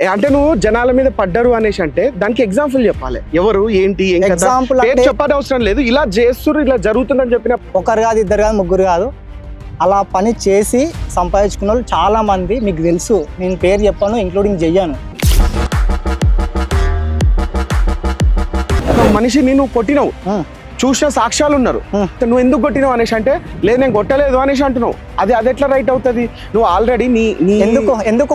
అంటే నువ్వు జనాల మీద పడ్డరు అనేసి అంటే దానికి ఎగ్జాంపుల్ చెప్పాలి. ఎవరు ఏంటి అంటే- చెప్పని అవసరం లేదు. ఇలా చేస్తున్నారు ఇలా జరుగుతుందని చెప్పిన ఒకరు కాదు ఇద్దరు కాదు ముగ్గురు కాదు. అలా పని చేసి సంపాదించుకున్న వాళ్ళు చాలా మంది మీకు తెలుసు నేను పేరు చెప్పాను ఇంక్లూడింగ్ చెయ్యాను ఒక మనిషిని నువ్వు కొట్టినావు. చూసిన సాక్ష్యాలు ఉన్నారు. నువ్వు ఎందుకు కొట్టినావు అనేసి అంటే లేదు నేను కొట్టలేదు అనేసి అంటున్నావు. అది అది ఎట్లా రైట్ అవుతుంది? నువ్వు ఆల్రెడీ నీ ఎందుకు ఎందుకు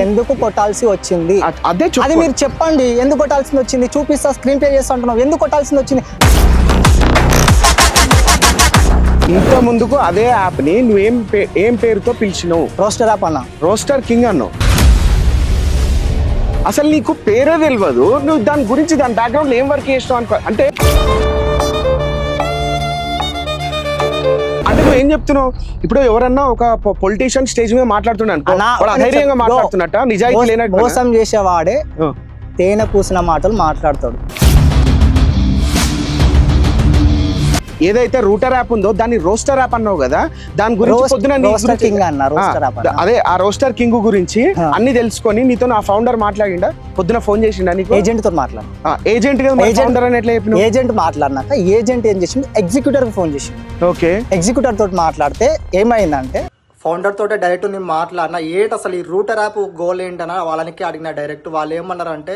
ఎందుకు- కొట్టాల్సి వచ్చింది? అదే అది మీరు చెప్పండి. ఎందుకు కొట్టాల్సింది వచ్చింది? చూపిస్తా స్క్రీన్ ప్లే చేస్తా అంటున్నావు. ఎందుకు కొట్టాల్సింది వచ్చింది? ఇంత ముందుకు అదే యాప్ని నువ్వేం పే- ఏం పేరుతో పిలిచినావు? రోస్టర్ యాప్ అన్న. రోస్టర్ కింగ్ అన్నావు. అసలు నీకు పేరే తెలియదు నువ్వు దాని గురించి దాని బ్యాక్గ్రౌండ్ ఏం వర్క్ చేసినావు అనుకో అంటే అంటే నువ్వు ఏం చెప్తున్నావు? ఇప్పుడు ఎవరన్నా ఒక పొలిటీషియన్ స్టేజ్ మీద ఒక అధైర్యంగా. మాట్లాడుతున్నట్ట? నిజాయితీ లేనట్టు మోసం చేసేవాడే తేనె పూసిన మాటలు మాట్లాడతాడు. ఏదైతే రూటర్ యాప్ ఉందో దాన్ని రోస్టర్ యాప్ అన్నావు కదా దాని గురించి పొద్దున కింగ్ అన్న, రోస్టర్ ఆ, యాప్ అన్న. అదే ఆ రోస్టర్ కింగ్ గురించి ఆ. అన్ని తెలుసుకొని నీతో నా ఫౌండర్ మాట్లాడిండా? పొద్దున ఫోన్ చేసిండా నీకు? ఏజెంట్తో మాట్లాడు ఏజెంట్ ఫౌండర్ అని ఎట్లా ఏజెంట్ మాట్లాడినాక ఏజెంట్ ఏం చేసిండు? ఎగ్జిక్యూటర్ ఫోన్ చేసిండు. ఓకే. ఎగ్జిక్యూటర్ తోటి మాట్లాడితే ఏమైందంటే ఫౌండర్ తోటి డైరెక్ట్ నేను మాట్లాడిన ఏంటి అసలు ఈ రూటర్ యాప్ గోల్ ఏంటని వాళ్ళకి అడిగిన డైరెక్ట్ వాళ్ళు ఏమన్నారు అంటే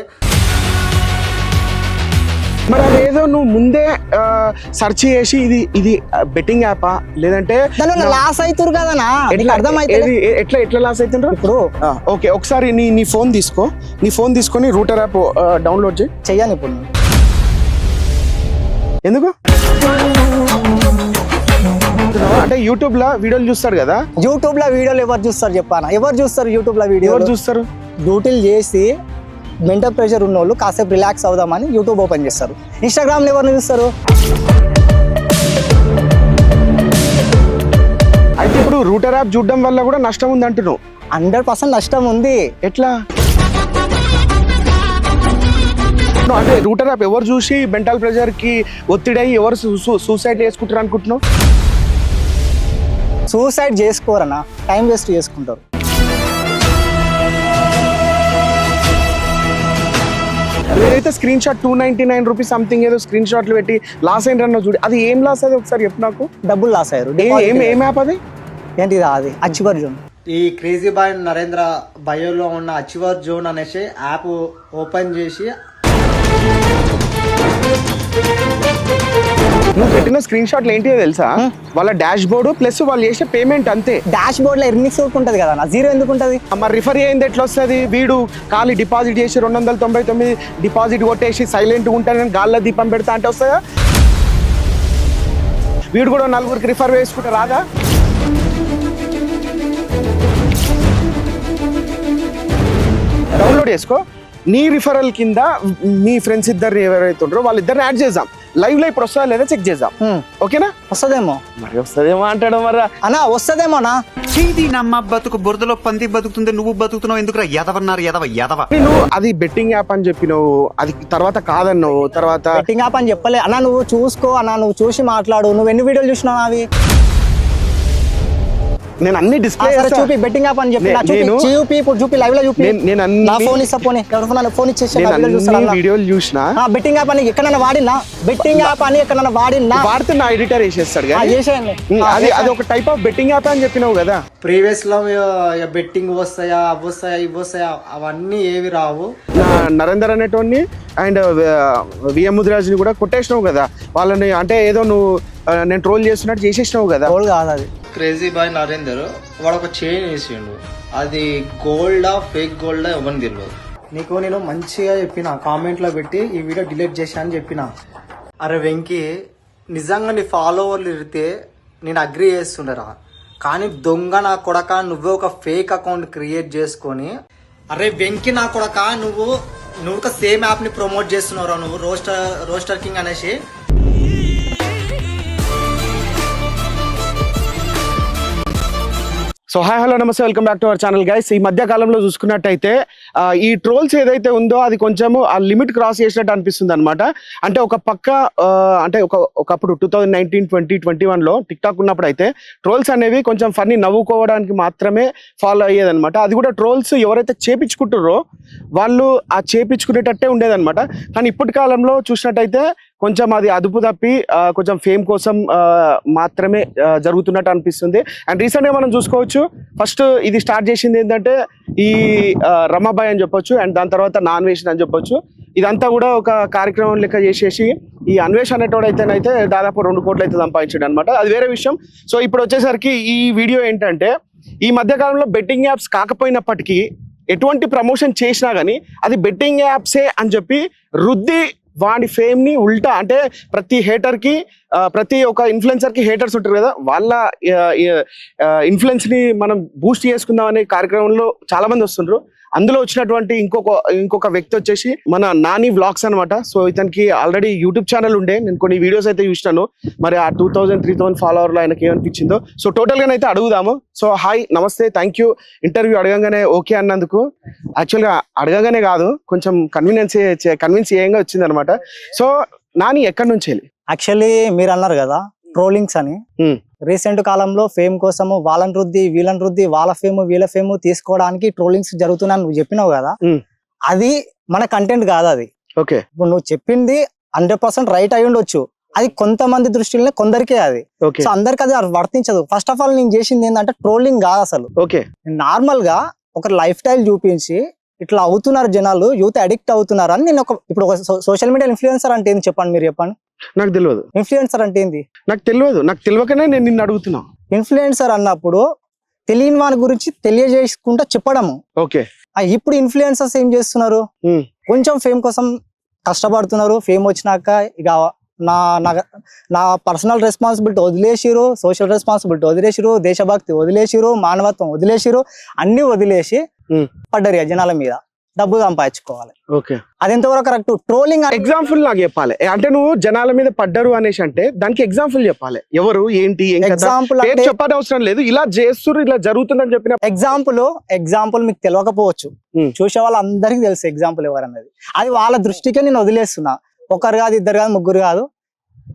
మరి అదేదో నువ్వు ముందే సెర్చ్ చేసి ఇది ఇది బెట్టింగ్ యాపా లేదంటే లాస్ అవుతురు కదనా? నీకు ఎట్లా- ఎట్లా ఎట్లా లాస్ అవుతుండ్రు ఇప్పుడు ఓకే ఒకసారి నీ నీ ఫోన్ తీసుకో. నీ ఫోన్ తీసుకొని రూటర్ యాప్ డౌన్లోడ్ చేయి. చెయ్యను ఇప్పుడు. ఎందుకు? అంటే యూట్యూబ్లో వీడియోలు చూస్తారు కదా? యూట్యూబ్లో వీడియోలు ఎవరు చూస్తారు చెప్పానా? ఎవరు చూస్తారు యూట్యూబ్లో వీడియో ఎవరు చూస్తారు? డ్యూటీలు చేసి మెంటల్ ప్రెషర్ ఉన్న వాళ్ళు కాసేపు రిలాక్స్ అవుదామని యూట్యూబ్ ఓపెన్ చేస్తారు. ఇన్స్టాగ్రామ్లో ఎవరిని చూస్తారు? అయితే ఇప్పుడు రూటర్ యాప్ చూడడం వల్ల కూడా నష్టం ఉంది అంటున్నావు. హండ్రెడ్ పర్సెంట్ నష్టం ఉంది. ఎట్లా? అంటే రూటర్ యాప్ ఎవరు చూసి మెంటల్ ప్రెషర్కి ఒత్తిడై ఎవరు సూసైడ్ చేసుకుంటారు అనుకుంటున్నావు? సూసైడ్ చేసుకోరనా టైం వేస్ట్ చేసుకుంటారు. ఏదైతే screenshot two ninety nine rupees something ఏదో స్క్రీన్ షాట్లు పెట్టి లాస్ అయిన చూడు. అది ఏం లాస్ అది ఒకసారి చెప్పు నాకు? డబ్బులు లాస్ అయ్యారు. ఏ- ఏం యాప్ అది? ఏంటి అది అచ్చివర్ జోన్ ఈ క్రేజీ బాయ్ నరేంద్ర బయోలో ఉన్న అచివర్ జోన్ అనేసి యాప్ ఓపెన్ చేసి నువ్వు పెట్టిన స్క్రీన్ షాట్లు ఏంటిదో తెలుసా వాళ్ళ డాష్ బోర్డు ప్లస్ వాళ్ళు చేసే పేమెంట్ అంతే. డాష్ బోర్డ్లో ఎర్నింగ్స్ ఉంటుంది కదా నా? జీరో ఎందుకు ఉంటుంది? మరి రిఫర్ అయింది ఎట్లా వస్తుంది వీడు ఖాళీ డిపాజిట్ చేసి రెండు వందల తొంభై తొమ్మిది డిపాజిట్ కొట్టేసి సైలెంట్ ఉంటానని గాల్లో దీపం పెడతా అంటే వస్తుందా? వీడు కూడా నలుగురికి రిఫర్ వేసుకుంటే రాదా? డౌన్లోడ్ చేసుకో. నీ రిఫరల్ కింద మీ ఫ్రెండ్స్ ఇద్దరు ఎవరైతే ఉంటారో వాళ్ళిద్దరిని యాడ్ చేద్దాం. లైవ్లో ఇప్పుడు వస్తుందా లేదా చెక్ చేద్దాం. ఓకేనా? వస్తుందేమో. మరి వస్తుందేమో అంటాడు మరి. అన్నా వస్తుందేమోనా చేది నమ్మ బతుకు బురదలో పంది బతుకుతుంది నువ్వు బతుకుతున్నావు ఎందుకురా ఎదవన్నారు ఎదవ ఎదవ నేను అది బెట్టింగ్ యాప్ అని చెప్పినావు అది తర్వాత కాదన్నావు తర్వాత బెట్టింగ్ యాప్ అని చెప్పలే. అన్నా నువ్వు చూసుకో అన్నా నువ్వు చూసి మాట్లాడు. నువ్వు ఎన్ని వీడియోలు చూసినావు అవి? నేను అన్ని ఆ, డిస్ప్లే చూపి బెట్టింగ్ యాప్ అని చెప్పి చూపి ఇప్పుడు చూపి లైవ్లో చూపి. నేను- నేను అన్ని- నా ఫోన్ ఇస్తా పోనీ. ఎవరి ఫోన్ ఫోన్ ఇచ్చేసి నేను అన్ని వీడియోలు చూసిన బెట్టింగ్ యాప్ అని ఎక్కడన్నా వాడినా? బెట్టింగ్ యాప్ అని ఎక్కడన్నా వాడినా? వాడితే నా ఎడిటర్ వేసేస్తాడు ఆ, ఆ, అది అది. ఒక టైప్ ఆఫ్ బెట్టింగ్ యాప్ అని చెప్పినావు కదా. ప్రీవియస్లో బెట్టింగ్ వస్తాయా అవి వస్తాయా ఇవి వస్తాయా అవన్నీ ఏవి రావు. నా నరేందర్ అనేటోని అండ్ విఎం ముదిరాజుని కూడా కొట్టేసినావు కదా. వాళ్ళని అంటే ఏదో నువ్వు ఆ, నేను ట్రోల్ చేస్తున్నట్టు చేసేసినావు కదా. గోల్ కాదు అది. క్రేజీ బాయ్ నరేందర్ వాడు ఒక చైన్ వేసిండు. అది గోల్డా ఫేక్ గోల్డా ఎవరిని తెలియదు నీకు నేను మంచిగా చెప్పిన కామెంట్లో పెట్టి ఈ వీడియో డిలీట్ చేశా అని చెప్పిన. అరే వెంకీ నిజంగా నీ ఫాలోవర్లు ఇరితే నేను అగ్రి చేస్తుండరా. కానీ దొంగ నా కొడక నువ్వే ఒక ఫేక్ అకౌంట్ క్రియేట్ చేసుకొని అరే వెంకీ నా కొడక నువ్వు నువ్వు ఒక సేమ్ యాప్ని ప్రమోట్ చేస్తున్నావురా నువ్వు రోస్టర్ రోస్టర్ కింగ్ అనేసి. సో హాయ్ హలో నమస్తే welcome back to our channel guys ఈ మధ్య కాలంలో చూసుకున్నట్టయితే ఈ ట్రోల్స్ ఏదైతే ఉందో అది కొంచెము ఆ లిమిట్ క్రాస్ చేసినట్టు అనిపిస్తుంది అనమాట అంటే ఒక పక్క అంటే ఒక ఒకప్పుడు two thousand nineteen twenty twenty వన్లో టిక్ టాక్ ఉన్నప్పుడు అయితే ట్రోల్స్ అనేవి కొంచెం ఫన్నీ నవ్వుకోవడానికి మాత్రమే ఫాలో అయ్యేదనమాట అది కూడా ట్రోల్స్ ఎవరైతే చేపించుకుంటారో వాళ్ళు ఆ చేపించుకునేటట్టే ఉండేదన్నమాట. కానీ ఇప్పటి కాలంలో చూసినట్టయితే కొంచెం అది అదుపు తప్పి కొంచెం ఫేమ్ కోసం మాత్రమే జరుగుతున్నట్టు అనిపిస్తుంది. అండ్ రీసెంట్గా మనం చూసుకోవచ్చు ఫస్ట్ ఇది స్టార్ట్ చేసింది ఏంటంటే ఈ రమాబాయ్ అని చెప్పొచ్చు అండ్ దాని తర్వాత నాన్ వేషన్ అని చెప్పొచ్చు. ఇదంతా కూడా ఒక కార్యక్రమం లెక్క చేసేసి ఈ అన్వేష్ అనేటోడు అయితేనైతే దాదాపు రెండు కోట్లు అయితే సంపాదించాడు అనమాట అది వేరే విషయం. సో ఇప్పుడు వచ్చేసరికి ఈ వీడియో ఏంటంటే ఈ మధ్యకాలంలో బెట్టింగ్ యాప్స్ కాకపోయినప్పటికీ ఎటువంటి ప్రమోషన్ చేసినా కానీ అది బెట్టింగ్ యాప్సే అని చెప్పి రుద్ది వాడి ఫేమ్ని ఉల్టా అంటే ప్రతి హేటర్కి ప్రతి ఒక్క ఇన్ఫ్లుయెన్సర్కి హేటర్స్ ఉంటారు కదా వాళ్ళ ఇన్ఫ్లుయెన్స్ని మనం బూస్ట్ చేసుకుందాం అనే కార్యక్రమంలో చాలా మంది వస్తుండ్రు. అందులో వచ్చినటువంటి ఇంకొక ఇంకొక వ్యక్తి వచ్చేసి మన నాని వ్లాగ్స్ అన్నమాట. సో ఇతనికి ఆల్రెడీ యూట్యూబ్ ఛానల్ ఉండే. నేను కొన్ని వీడియోస్ అయితే చూసినాను. మరి ఆ టూ థౌసండ్ త్రీ థౌసండ్ ఫాలోవర్లో ఆయనకి ఏమనిపించిందో. సో టోటల్గా అయితే అడుగుదాము. సో హాయ్ నమస్తే థ్యాంక్ యూ ఇంటర్వ్యూ అడగంగానే ఓకే అన్నందుకు. యాక్చువల్గా అడగగానే కాదు కొంచెం కన్వీనియన్స్ కన్విన్స్ చేయంగా వచ్చింది అనమాట సో నాని ఎక్కడి నుంచి వెళ్ళి? యాక్చువల్లీ మీరు అన్నారు కదా ట్రోలింగ్స్ అని. రీసెంట్ కాలంలో ఫేమ్ కోసము వాళ్ళని రుద్ది వీళ్ళని రుద్ది వాళ్ళ ఫేమ్ వీళ్ళ ఫేమ్ తీసుకోవడానికి ట్రోలింగ్స్ జరుగుతున్నాయని నువ్వు చెప్పినావు కదా. అది మన కంటెంట్ కాదు అది. ఓకే. ఇప్పుడు నువ్వు చెప్పింది హండ్రెడ్ పర్సెంట్ రైట్ అయి ఉండొచ్చు. అది కొంతమంది దృష్టిలోనే కొందరికే అది. సో అందరికి అది వర్తించదు. ఫస్ట్ ఆఫ్ ఆల్ నేను చేసింది ఏంటంటే ట్రోలింగ్ కాదు అసలు. ఓకే. నార్మల్గా ఒక లైఫ్ స్టైల్ చూపించి ఇట్లా అవుతున్నారు జనాలు యూత్ అడిక్ట్ అవుతున్నారు అని నేను ఒక ఇప్పుడు ఒక సోషల్ మీడియా ఇన్ఫ్లుయెన్సర్ అంటే ఏంది చెప్పండి మీరు చెప్పండి. నాకు తెలియదు. ఇన్ఫ్లుయెన్సర్ అంటే ఏంది? నాకు తెలియదు. నాకు తెలియకనే నేను నిన్ను అడుగుతున్నా. ఇన్ఫ్లుయెన్సర్ అన్నప్పుడు తెలియని వాని గురించి తెలియజేసుకుంటా చెప్పడము. ఓకే. ఆ ఇప్పుడు ఇన్ఫ్లుయెన్సర్స్ ఏం చేస్తున్నారు. కొంచెం ఫేమ్ కోసం కష్టపడుతున్నారు. ఫేమ్ వచ్చినాక ఇక నా నా- నా పర్సనల్ రెస్పాన్సిబిలిటీ వదిలేసిరు సోషల్ రెస్పాన్సిబిలిటీ వదిలేసిరు దేశభక్తి వదిలేసిరు మానవత్వం వదిలేసిరు అన్ని వదిలేసి. పడ్డరు జనాల మీద. డబ్బు సంపాదించుకోవాలి. ఓకే. అది ఎంతవరకు కరెక్ట్ ట్రోలింగ్ ఎగ్జాంపుల్ నాకు చెప్పాలి. అంటే నువ్వు జనాల మీద పడ్డరు అనేసి అంటే దానికి ఎగ్జాంపుల్ చెప్పాలి. ఎవరు ఏంటి? ఎగ్జాంపుల్ చెప్పని అవసరం లేదు. ఇలా చేస్తున్నారు ఇలా జరుగుతుందని చెప్పిన ఎగ్జాంపుల్ ఎగ్జాంపుల్ మీకు తెలియకపోవచ్చు. చూసే వాళ్ళందరికీ తెలుసు ఎగ్జాంపుల్ ఎవరన్నది అది వాళ్ళ దృష్టికే నేను వదిలేస్తున్నా. ఒకరు కాదు ఇద్దరు కాదు ముగ్గురు కాదు.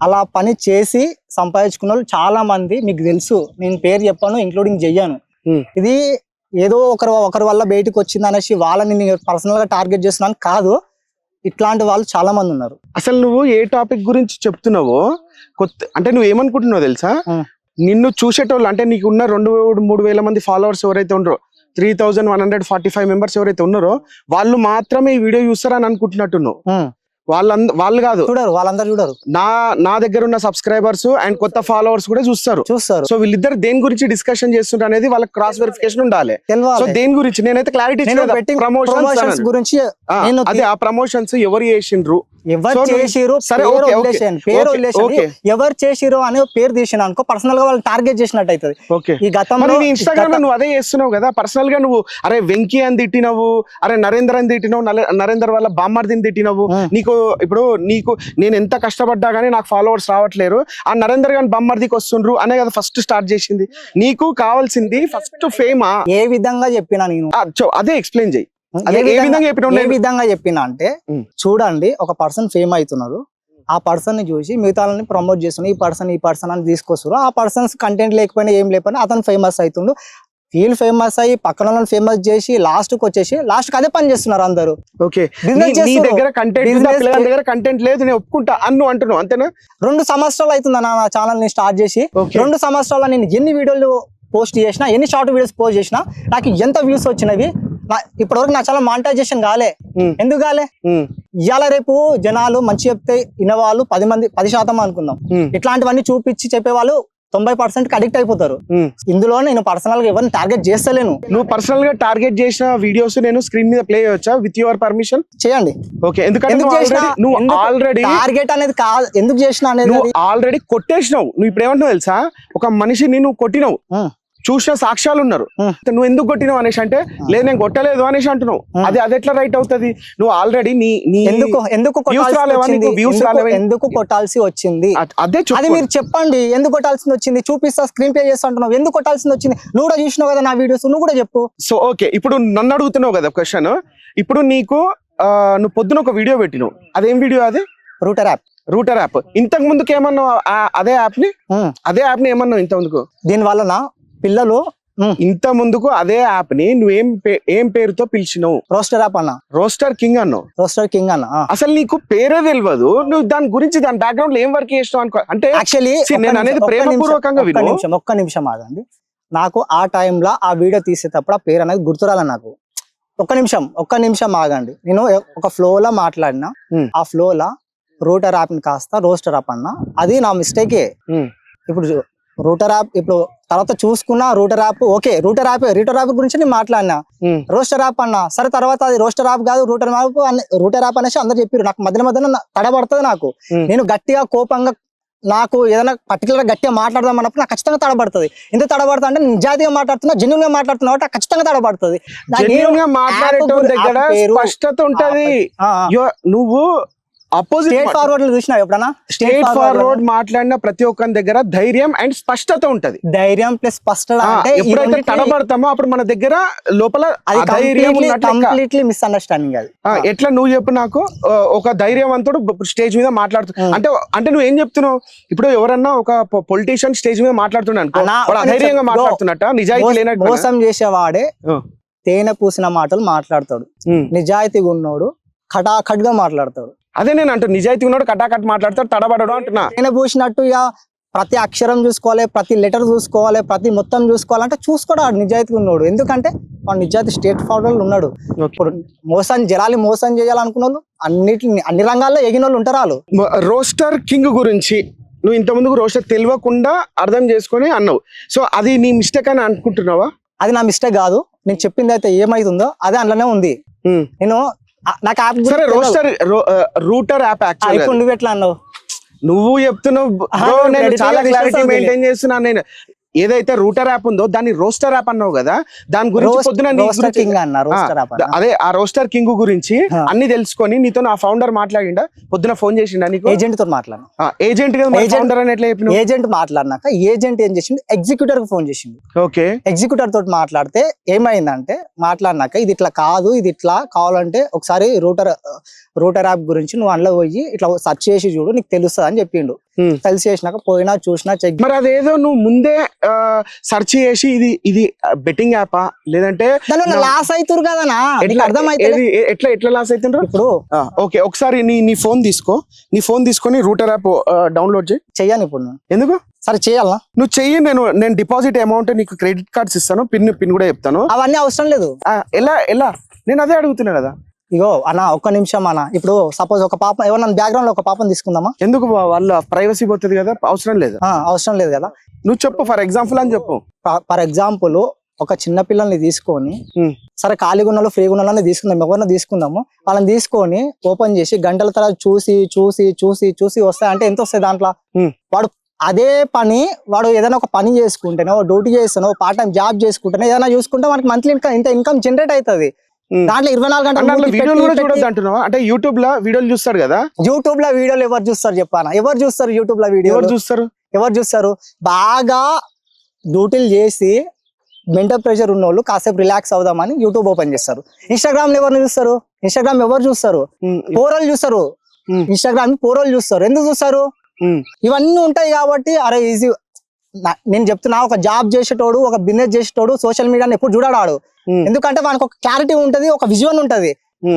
అలా పని చేసి సంపాదించుకున్న వాళ్ళు చాలా మంది మీకు తెలుసు. నేను పేరు చెప్పాను ఇంక్లూడింగ్ చెయ్యను. ఇది ఏదో ఒకరు ఒకరి వల్ల బయటకు వచ్చింది అనేసి వాళ్ళని నేను పర్సనల్గా టార్గెట్ చేస్తున్నాను కాదు ఇట్లాంటి వాళ్ళు చాలా మంది ఉన్నారు అసలు నువ్వు ఏ టాపిక్ గురించి చెప్తున్నావో కొత్త అంటే నువ్వు ఏమనుకుంటున్నావు తెలుసా. నిన్ను చూసేటోళ్ళు అంటే నీకు ఉన్న రెండు మూడు వేల మంది ఫాలోవర్స్ ఎవరైతే ఉన్నారో three thousand one hundred forty five members ఎవరైతే ఉన్నారో వాళ్ళు మాత్రమే ఈ వీడియో చూస్తారని అనుకుంటున్నట్టున్నావు. వాళ్ళంద వాళ్ళు కాదు. చూడరు వాళ్ళందరూ చూడరు. నా నా దగ్గర ఉన్న సబ్స్క్రైబర్స్ అండ్ కొత్త ఫాలోవర్స్ కూడా చూస్తారు. చూస్తారు. సో వీళ్ళిద్దరు దేని గురించి డిస్కషన్ చేస్తుంటారు అనేది వాళ్ళకి క్రాస్ వెరిఫికేషన్ ఉండాలి. సో దేని గురించి? నేనైతే క్లారిటీ ప్రమోషన్స్ గురించి అదే ఆ ప్రమోషన్స్ ఎవరు చేసిండ్రు? ఎవరు చేసిరు సరే, పేరు. ఎవరు చేసిరు అనే పేరు తీసిన అనుకో పర్సనల్గా వాళ్ళు టార్గెట్ చేసినట్టు అవుతుంది ఈ గతంలో ఇన్స్టాగ్రామ్లో నువ్వు అదే చేస్తున్నావు కదా పర్సనల్గా నువ్వు అరే వెంకీ అని తిట్టినవు అరే నరేంద్ర అని తిట్టినవు నరేందర్ వల్ల బామ్మర్దిని తిట్టినవు. నీకు ఇప్పుడు నీకు నేను ఎంత కష్టపడ్డా గానీ నాకు ఫాలోవర్స్ రావట్లేరు ఆ నరేందర్ గాని బామ్మర్దికి వస్తుండ్రు అనే కదా ఫస్ట్ స్టార్ట్ చేసింది. నీకు కావాల్సింది ఫస్ట్ ఫేమా ఏ విధంగా చెప్పినా నేను. అదే ఎక్స్ప్లెయిన్ చేయి ఏ విధంగా- ఏ విధంగా చెప్పినా అంటే. చూడండి ఒక పర్సన్ ఫేమ్ అవుతున్నారు. ఆ పర్సన్ని చూసి మిగతా వాళ్ళని ప్రమోట్ చేస్తున్నారు. ఈ పర్సన్ ఈ పర్సన్ అని తీసుకొస్తారు ఆ పర్సన్స్ కంటెంట్ లేకపోయినా ఏం లేకపోయినా అతను ఫేమస్ అవుతుండు. వీళ్ళు ఫేమస్ అయ్యి పక్కన వాళ్ళని ఫేమస్ చేసి లాస్ట్కి వచ్చేసి లాస్ట్కి అదే పని చేస్తున్నారు అందరూ. ఓకే. దగ్గర కంటెంట్ దగ్గర కంటెంట్ లేదు నేను ఒప్పుకుంటా అన్ను అంటున్నావు అంతేనా? రెండు సంవత్సరాలు అవుతుంది నా ఛానల్ని స్టార్ట్ చేసి. రెండు సంవత్సరాల నేను ఎన్ని వీడియోలు పోస్ట్ చేసినా ఎన్ని షార్ట్ వీడియోస్ పోస్ట్ చేసినా నాకు ఎంత వ్యూస్ వచ్చినవి? ఇప్పటివరకు నా ఛానల్ మానిటైజేషన్ కాలే. ఎందుకు కాలే? ఇవాళ రేపు జనాలు మంచి చెప్తే వినేవాళ్ళు పది మంది పది శాతం అనుకుందాం. ఇట్లాంటివన్నీ చూపించి చెప్పేవాళ్ళు తొంభై పర్సెంట్ అడిక్ట్ అయిపోతారు. ఇందులో నేను పర్సనల్గా ఎవరిని టార్గెట్ చేస్తలేను. నువ్వు పర్సనల్గా టార్గెట్ చేసిన వీడియోస్ నేను స్క్రీన్ మీద ప్లే చేయొచ్చా? విత్ యువర్ పర్మిషన్ చేయండి. ఓకే ఎందుకంటే ఎందుకు నువ్వు ఆల్రెడీ టార్గెట్ అనేది కాదు. ఎందుకు చేసిన అనేది ఆల్రెడీ కొట్టేసినావు. నువ్వు ఇప్పుడు ఏమంటున్నావు తెలుసా? ఒక మనిషిని నువ్వు కొట్టినావు. చూసిన సాక్ష్యాలు ఉన్నారు. నువ్వు ఎందుకు కొట్టినావు అనేసి అంటే లేదు నేను కొట్టలేదు అనేసి అంటున్నావు. అది అది ఎట్లా రైట్ అవుతుంది? నువ్వు ఆల్రెడీ నీ నీ ఎందుకు ఎందుకు ఎందుకు- కొట్టాల్సి వచ్చింది? అదే అది మీరు చెప్పండి. ఎందుకు కొట్టాల్సింది వచ్చింది? చూపిస్తా స్క్రీన్ ప్లే చేస్తా అంటున్నావు. ఎందుకు కొట్టాల్సింది వచ్చింది? నువ్వు కూడా చూసినావు కదా నా వీడియోస్ నువ్వు కూడా చెప్పు. సో ఓకే ఇప్పుడు నన్ను అడుగుతున్నావు కదా క్వశ్చన్ ఇప్పుడు నీకు నువ్వు పొద్దున ఒక వీడియో పెట్టినావు. అదేం వీడియో అది? రూటర్ యాప్ రూటర్ యాప్ ఇంతకు ముందుకు ఏమన్నావు అదే యాప్ని? అదే యాప్ని ఏమన్నావు ఇంత ముందుకు? దీని వలన పిల్లలు ఇంత ముందుకు అదే యాప్ని నువ్వేం ఏం పేరుతో పిలిచినావు? రోస్టర్ యాప్ అన్న. రోస్టర్ కింగ్ అన్నావు. రోస్టర్ కింగ్ అన్న అసలు నీకు పేరే తెలియదు నువ్వు దాని గురించి దాని బ్యాక్గ్రౌండ్లో ఏం వర్క్ చేసినావు అనుకో అంటే యాక్చువల్లీ నేను అనేది ప్రేమపూర్వకంగా. నిమిషం ఒక్క నిమిషం ఆగండి. నాకు ఆ టైంలో ఆ వీడియో తీసేటప్పుడు ఆ పేరు అనేది గుర్తురాల నాకు. ఒక్క నిమిషం ఒక్క నిమిషం ఆగండి. నేను ఒక ఫ్లోలో మాట్లాడినా. ఆ ఫ్లోలో రూటర్ యాప్ని కాస్త రోస్టర్ యాప్ అన్న. అది నా మిస్టేకే. ఇప్పుడు రూటర్ యాప్ ఇప్పుడు తర్వాత చూసుకున్నా router app okay router app router app గురించి నేను మాట్లాడినా. రోస్టర్ యాప్ అన్న సరే తర్వాత అది రోస్టర్ యాప్ కాదు రూటర్ యాప్ అని రూటర్ యాప్ అనేసి అందరు చెప్పారు నాకు మధ్య మధ్యన తడబడుతుంది నాకు. నేను గట్టిగా కోపంగా నాకు ఏదైనా పర్టికులర్ గట్టిగా మాట్లాడదాం అన్నప్పుడు నాకు ఖచ్చితంగా తడబడుతుంది. ఎందుకు తడబడతా అంటే నేను నిజాయితీగా మాట్లాడుతున్నా జెన్యున్గా మాట్లాడుతున్నా కాబట్టి ఖచ్చితంగా తడబడుతుంది. స్పష్టత ఉంటది. నువ్వు అపోజిట్ ఫార్వర్డ్ చూసినా ఎప్పుడన్నా? స్టేట్ ఫార్వర్డ్ మాట్లాడిన ప్రతి ఒక్కరి దగ్గర ధైర్యం అండ్ స్పష్టత ఉంటది. ధైర్యం ప్లస్ స్పష్టత అంటే ఎప్పుడైతే తడబడతామో అప్పుడు మన దగ్గర లోపల ధైర్యం. కంప్లీట్లీ మిస్అండర్స్టాండింగ్ అది. ఎట్లా నువ్వు చెప్పు నాకు ఒక ధైర్యవంతుడు స్టేజ్ మీద మాట్లాడుతు. అంటే అంటే నువ్వు ఏం చెప్తున్నావు? ఇప్పుడు ఎవరన్నా ఒక పొలిటీషియన్ స్టేజ్ మీద మాట్లాడుతున్నాడు బ్రో, మాట్లాడుతున్నట్ట? నిజాయితీ లేనట్టు మోసం చేసేవాడే తేనె పూసిన మాటలు మాట్లాడతాడు. నిజాయితీగా ఉన్నోడు ఖటాఖట్గా మాట్లాడతాడు. అదే నేను అంటూ నిజాయితీ ఉన్నాడు కటాకట్ మాట్లాడతాడు తడబడడు అంటున్నా. తేనె పూసినట్టు ఇక ప్రతి అక్షరం చూసుకోవాలి ప్రతి లెటర్ చూసుకోవాలి ప్రతి మొత్తం చూసుకోవాలంటే చూసుకోడు ఆడు నిజాయితీగా ఉన్నాడు. ఎందుకంటే వాడు నిజాయితీ స్టేట్ ఫార్వర్డ్ ఉన్నాడు. ఇప్పుడు మోసం జనాలు మోసం చేయాలనుకున్న వాళ్ళు అన్నిటి అన్ని రంగాల్లో ఎగిన వాళ్ళు ఉంటారు వాళ్ళు. రోస్టర్ కింగ్ గురించి నువ్వు ఇంత ముందుకు రోస్టర్ తెలియకుండా అర్థం చేసుకొని అన్నావు. సో అది నీ మిస్టేక్ అని అనుకుంటున్నావా? అది నా మిస్టేక్ కాదు. నేను చెప్పింది అయితే ఏమైతుందో అదే అందులోనే ఉంది. నేను నాకు యాప్ సరే రోస్టర్ రూటర్ యాప్ యాక్చువల్ ఇప్పుడు నువ్వు ఎట్లా అన్నావు? నువ్వు చెప్తున్నావు నేను చాలా క్లారిటీ మెయింటైన్ చేస్తున్నాను నేను. ఏదైతే రూటర్ యాప్ ఉందో దాన్ని రోస్టర్ యాప్ అన్నావు కదా దాని గురించి పొద్దున కింగ్. అదే ఆ రోస్టర్ కింగ్ గురించి. అన్ని తెలుసుకొని నీతో నా ఫౌండర్ మాట్లాడిండా? పొద్దున ఫోన్ చేసిండా నీకు? ఏజెంట్తో మాట్లాడినా. ఏజెంట్ ఫౌండర్ అని ఎట్లా ఏజెంట్ మాట్లాడినాక ఏజెంట్ ఏం చేసిండు? ఎగ్జిక్యూటర్కి ఫోన్ చేసిండు. ఓకే. ఎగ్జిక్యూటర్ తోటి మాట్లాడితే ఏమైందంటే మాట్లాడినాక ఇది ఇట్లా కాదు ఇది ఇట్లా కావాలంటే ఒకసారి రూటర్ రూటర్ యాప్ గురించి నువ్వు అందులో పోయి ఇట్లా సెర్చ్ చేసి చూడు నీకు తెలుస్తుంది అని చెప్పిండు. తెలిసి చేసినాక పోయినా చూసినా చెక్ మరి అదేదో నువ్వు ముందే సెర్చ్ చేసి ఇది ఇది బెట్టింగ్ యాపా లేదంటే లాస్ అవుతురు కదనా ఎట్లా అర్థమైతే ఎట్లా ఎట్లా లాస్ అవుతుండ్రు ఇప్పుడు ఓకే ఒకసారి నీ నీ ఫోన్ తీసుకో. నీ ఫోన్ తీసుకొని రూటర్ యాప్ డౌన్లోడ్ చేయి. చెయ్యాను ఇప్పుడు. ఎందుకు? సరే చేయాలనా నువ్వు చెయ్యి నేను నేను డిపాజిట్ అమౌంట్ నీకు క్రెడిట్ కార్డ్స్ ఇస్తాను పిన్ పిన్ కూడా చెప్తాను. అవన్నీ అవసరం లేదు. ఎలా ఎలా? నేను అదే అడుగుతున్నా కదా. ఇగో అన్న ఒక్క నిమిషం అన్న. ఇప్పుడు సపోజ్ ఒక పాప ఎవరన్నా బ్యాక్గ్రౌండ్లో ఒక పాపని తీసుకుందామా? ఎందుకు వాళ్ళ ప్రైవసీ పోతుంది కదా? అవసరం లేదు? అవసరం లేదు కదా. నువ్వు చెప్పు ఫర్ ఎగ్జాంపుల్ అని చెప్పు. ఫర్ ఎగ్జాంపుల్ ఒక చిన్న పిల్లల్ని తీసుకొని. సరే ఖాళీగా ఉన్న ఫ్రీగా ఉన్న తీసుకుందాం ఎవరిని తీసుకుందాము వాళ్ళని తీసుకొని ఓపెన్ చేసి గంటల తర్వాత చూసి చూసి చూసి చూసి వస్తాయి. అంటే ఎంత వస్తాయి దాంట్లో. వాడు అదే పని వాడు ఏదైనా ఒక పని చేసుకుంటేనో డ్యూటీ చేస్తానో పార్ట్ టైం జాబ్ చేసుకుంటేనో ఏదైనా చూసుకుంటే మనకి మంత్లీ ఇన్కమ్ ఇంత ఇన్కమ్ జనరేట్ అవుతుంది. దాంట్లో ఇరవై నాలుగు గంటలు వీడియోలు కూడా చూడొద్దు అంటున్నావా? అంటే యూట్యూబ్లో వీడియోలు చూస్తాడు కదా? యూట్యూబ్లో వీడియోలు ఎవరు చూస్తారు చెప్పానా? ఎవరు చూస్తారు యూట్యూబ్లో వీడియో ఎవరు చూస్తారు? ఎవరు చూస్తారు? బాగా డ్యూటీలు చేసి మెంటల్ ప్రెషర్ ఉన్న వాళ్ళు కాసేపు రిలాక్స్ అవుదామని యూట్యూబ్ ఓపెన్ చేస్తారు. ఇన్స్టాగ్రామ్ ఎవరిని చూస్తారు? ఇన్స్టాగ్రామ్ ఎవరు చూస్తారు? పోరలు చూస్తారు. ఇన్స్టాగ్రామ్ పోరలు చూస్తారు. ఎందుకు చూస్తారు? ఇవన్నీ ఉంటాయి కాబట్టి అరే ఈజీ నేను చెప్తున్నా ఒక జాబ్ చేసేటోడు ఒక బిజినెస్ చేసేటోడు సోషల్ మీడియాని ఎప్పుడు చూడాడు ఉమ్, ఎందుకంటే వానికి ఒక క్లారిటీ ఉంటది ఒక విజువల్ ఉంటది.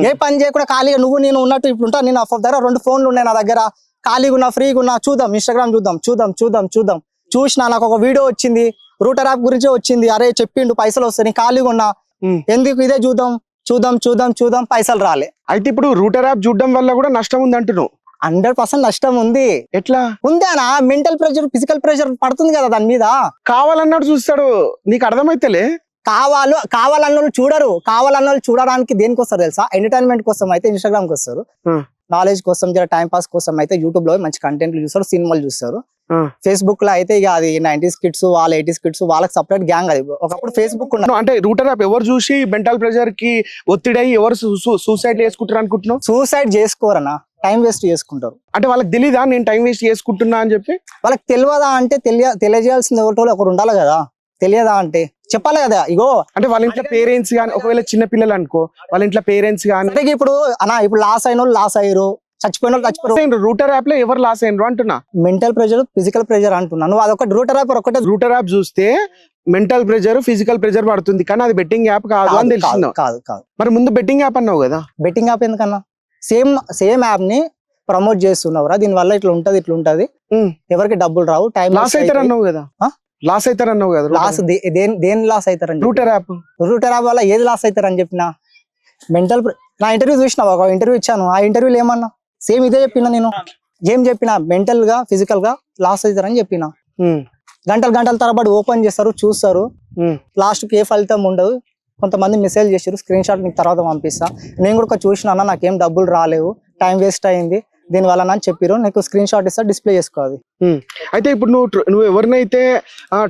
ఏ పని చేయకుండా ఖాళీగా నువ్వు నేను ఉన్నట్టు ఇప్పుడు ఉంటా నేను నా దగ్గర రెండు ఫోన్లు ఉన్నాయి నా దగ్గర. ఖాళీగా ఉన్నా ఫ్రీగా ఉన్నా చూద్దాం ఇన్స్టాగ్రామ్ చూద్దాం చూద్దాం చూద్దాం చూద్దాం. చూసిన నాకు ఒక వీడియో వచ్చింది రూటర్ యాప్ గురించి వచ్చింది. అరే చెప్పిండు పైసలు వస్తాయి నేను ఖాళీగా ఉన్నా. ఎందుకు ఇదే చూద్దాం? చూద్దాం చూద్దాం చూద్దాం పైసలు రాలే. అయితే ఇప్పుడు రూటర్ యాప్ చూడడం వల్ల కూడా నష్టం ఉంది అంటున్నావు హండ్రెడ్ పర్సెంట్ నష్టం ఉంది. ఎట్లా? ఉందేనా మెంటల్ ప్రెషర్ ఫిజికల్ ప్రెషర్ పడుతుంది కదా దాని మీద. కావాలన్నాడు చూస్తాడు. నీకు అర్థమైతేలే? కావాలో కావాలన్న చూడరు. కావాలన్న వాళ్ళు చూడడానికి దేనికి వస్తారు తెలుసా? ఎంటర్టైన్మెంట్ కోసం అయితే ఇన్స్టాగ్రామ్కి వస్తారు. నాలెడ్జ్ కోసం జర టైం పాస్ కోసం అయితే యూట్యూబ్లో మంచి కంటెంట్లు చూస్తారు సినిమాలు చూస్తారు. ఫేస్బుక్లో అయితే ఇక అది నైన్టీస్ కిడ్స్ వాళ్ళ ఎయిటీస్ కిడ్స్ వాళ్ళకి సపరేట్ గ్యాంగ్ అది. ఒకప్పుడు ఫేస్బుక్ అంటే రూటర్ యాప్ ఎవరు చూసి మెంటల్ ప్రెషర్కి ఒత్తిడి ఎవరు సూసైడ్ చేసుకుంటారు అనుకుంటున్నావు? సూసైడ్ చేసుకోరన్నా. టైం వేస్ట్ చేసుకుంటారు. అంటే వాళ్ళకి తెలీదా నేను టైం వేస్ట్ చేసుకుంటున్నా అని చెప్పి? వాళ్ళకి తెలియదా అంటే తెలియ తెలియజేయాల్సింది ఒకటో ఒకరు ఉండాలి కదా. తెలియదా అంటే? చెప్పాలి కదా ఇగో. అంటే వాళ్ళ ఇంట్లో పేరెంట్స్ కానీ ఒకవేళ చిన్న పిల్లలు అనుకో వాళ్ళ ఇంట్లో పేరెంట్స్ కానీ అంటే ఇప్పుడు అన్న ఇప్పుడు లాస్ అయిన వాళ్ళు లాస్ అయ్యారు. చచ్చిపోయిన వాళ్ళు చచ్చిపోయారు రూటర్ యాప్లో ఎవరు లాస్ అయినరు అంటున్నా. మెంటల్ ప్రెషర్ ఫిజికల్ ప్రెషర్ అంటున్నా. నువ్వు అదొకటి రూటర్ యాప్ ఒకటే రూటర్ యాప్ చూస్తే మెంటల్ ప్రెషర్ ఫిజికల్ ప్రెషర్ పడుతుంది. కానీ అది బెట్టింగ్ యాప్ కాదు అని తెలిసింది? కాదు, కాదు కాదు. మరి ముందు బెట్టింగ్ యాప్ అన్నావు కదా? బెట్టింగ్ యాప్ ఎందుకన్నా? సేమ్ సేమ్ యాప్ని ప్రమోట్ చేస్తున్నావురా. దీని వల్ల ఇట్లా ఉంటది ఇట్లా ఉంటది. ఎవరికి డబ్బులు రావు టైం లాస్ అవుతారు అన్నావు కదా? లాస్ అవుతారు అన్నావు కదా లాస్ దేని దేని లాస్ అవుతారని రూటర్ యాప్ రూటర్ యాప్ వల్ల ఏది లాస్ అవుతారని చెప్పిన? మెంటల్ నా ఇంటర్వ్యూ చూసిన ఒక ఇంటర్వ్యూ ఇచ్చాను. ఆ ఇంటర్వ్యూలో ఏమన్నా? సేమ్ ఇదే చెప్పిన నేను. ఏం చెప్పిన? మెంటల్గా ఫిజికల్గా లాస్ అవుతారని చెప్పిన. గంటలు గంటల తరబడి ఓపెన్ చేస్తారు చూస్తారు. లాస్ట్కి ఏ ఫలితం ఉండదు. కొంతమంది మెసేజ్ చేసారు స్క్రీన్ షాట్ నీకు తర్వాత పంపిస్తా. నేను కూడా ఒక చూసిన అన్న నాకేం డబ్బులు రాలేవు టైం వేస్ట్ అయింది. దీని వల్ల అని చెప్పారు నీకు స్క్రీన్ షాట్ ఇస్తా డిస్ప్లే చేసుకోవాలి అయితే ఇప్పుడు నువ్వు నువ్వు ఎవరినైతే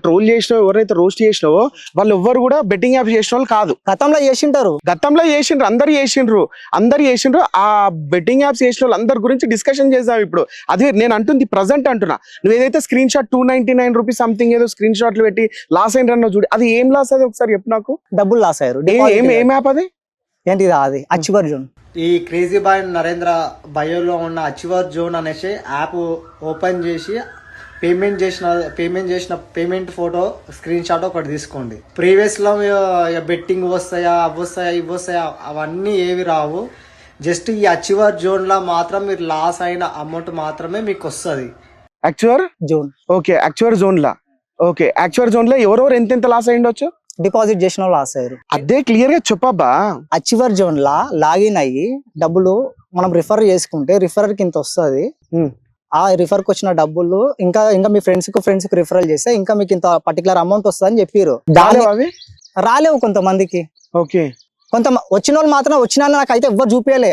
ట్రోల్ చేసినావో ఎవరైతే రోస్ట్ చేసినావో వాళ్ళు ఎవ్వరు కూడా బెట్టింగ్ యాప్ చేసిన వాళ్ళు కాదు. గతంలో చేసింటారు. గతంలో చేసిండ్రు అందరు చేసిండ్రు. అందరు చేసిండ్రు ఆ బెట్టింగ్ యాప్స్ చేసిన వాళ్ళు అందరి గురించి డిస్కషన్ చేద్దాం ఇప్పుడు. అదే నేను అంటుంది ప్రజెంట్ అంటున్నా. నువ్వు ఏదైతే screenshot two ninety nine rupees something ఏదో స్క్రీన్ షాట్లు పెట్టి లాస్ అయిన అన్నావు చూడు అది ఏం లాస్ అది ఒకసారి చెప్పు నాకు. డబ్బులు లాస్ అయ్యారు. ఏం యాప్ అది? ఏంటి? అది అచివర్ జోన్. ఈ క్రేజీ బాయ్ నరేంద్ర బయోలో ఉన్న అచివర్ జోన్ అనేసి యాప్ ఓపెన్ చేసి పేమెంట్ చేసిన పేమెంట్ చేసిన పేమెంట్ ఫోటో స్క్రీన్ షాట్ ఒకటి తీసుకోండి. ప్రీవియస్లో బెట్టింగ్ వస్తాయా అవి వస్తాయా ఇవి వస్తాయా అవన్నీ ఏవి రావు. జస్ట్ ఈ అచివర్ జోన్లో మాత్రం మీరు లాస్ అయిన అమౌంట్ మాత్రమే మీకు వస్తుంది. Achiever zone. Okay achiever zone లా. ఓకే యాక్చువర్ జోన్లో ఎవరెవరు ఎంత ఎంత లాస్ అయ్యిండొచ్చు? డిపాజిట్ చేసిన వాళ్ళు లాస్ అయ్యారు అదే క్లియర్గా చెప్పబ్బా. అచివర్ జోన్ లా లాగిన్ అయ్యి డబ్బులు మనం రిఫర్ చేసుకుంటే రిఫర్కి ఇంత వస్తుంది. ఆ రిఫర్కి వచ్చిన డబ్బులు ఇంకా ఇంకా మీ ఫ్రెండ్స్కి ఫ్రెండ్స్కి రిఫరల్ చేస్తే ఇంకా మీకు ఇంత పర్టికులర్ అమౌంట్ వస్తుంది అని చెప్పారు రాలేవా అవి? రాలేవు కొంతమందికి. ఓకే. కొంత వచ్చిన వాళ్ళు మాత్రం వచ్చిన నాకు అయితే ఎవ్వరు చూపించలే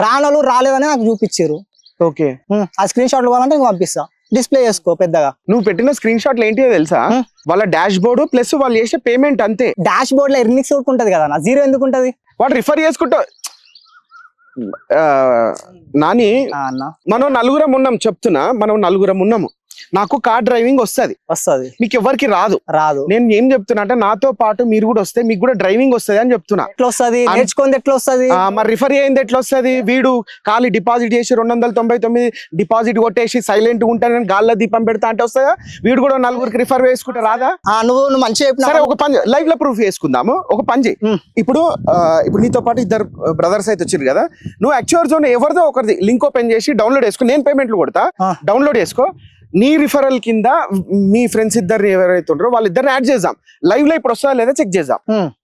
రానోళ్ళు రాలేదని నాకు చూపించారు ఓకే. ఆ స్క్రీన్ షాట్లు కావాలంటే పంపిస్తా. డిస్ప్లే చేసుకో పెద్దగా. నువ్వు పెట్టిన స్క్రీన్ షాట్లు ఏంటిదో తెలుసా. వాళ్ళ డాష్ బోర్డు ప్లస్ వాళ్ళు చేసే పేమెంట్ అంతే. డాష్ బోర్డ్లో ఎర్నింగ్స్ ఉంటది కదా నా? జీరో ఎందుకు ఉంటది? వాడు రిఫర్ చేసుకుంటా నాని మనం నలుగురం ఉన్నాం చెప్తున్నా మనం నలుగురం ఉన్నాము. నాకు కార్ డ్రైవింగ్ వస్తది. వస్తది. మీకు ఎవరికి రాదు. రాదు. నేను ఏం చెప్తున్నా అంటే నాతో పాటు మీరు కూడా వస్తే మీకు కూడా డ్రైవింగ్ వస్తది అని చెప్తున్నా. ఎట్లా వస్తది నేర్చుకుంది ఎట్లా వస్తది ఆ, మరి రిఫర్ అయింది ఎట్లా వస్తది వీడు ఖాళీ డిపాజిట్ చేసి రెండు వందల తొంభై తొమ్మిది డిపాజిట్ కొట్టేసి సైలెంట్ ఉంటానని గాల్లో దీపం పెడతా అంటే వస్తుందా? వీడు కూడా నలుగురికి రిఫర్ వేసుకుంటే రాదా? ఆ నువ్వు నువ్వు మంచిగా సరే ఒక పని లైవ్లో ప్రూఫ్ చేసుకుందాము. ఒక పని చేయి. ఇప్పుడు ఇప్పుడు నీతో పాటు ఇద్దరు బ్రదర్స్ అయితే వచ్చారు కదా? నువ్వు యాక్చువల్ జోన్ ఎవరిదో ఒకరిది లింక్ ఓపెన్ చేసి డౌన్లోడ్ చేసుకో. నేను పేమెంట్లు కొడతా. డౌన్లోడ్ చేసుకో. నీ రిఫరల్ కింద మీ ఫ్రెండ్స్ ఇద్దరు ఎవరైతే ఉన్నారో వాళ్ళిద్దరిని యాడ్ చేద్దాం. లైవ్లో ఇప్పుడు వస్తుందా లేదా చెక్ చేద్దాం.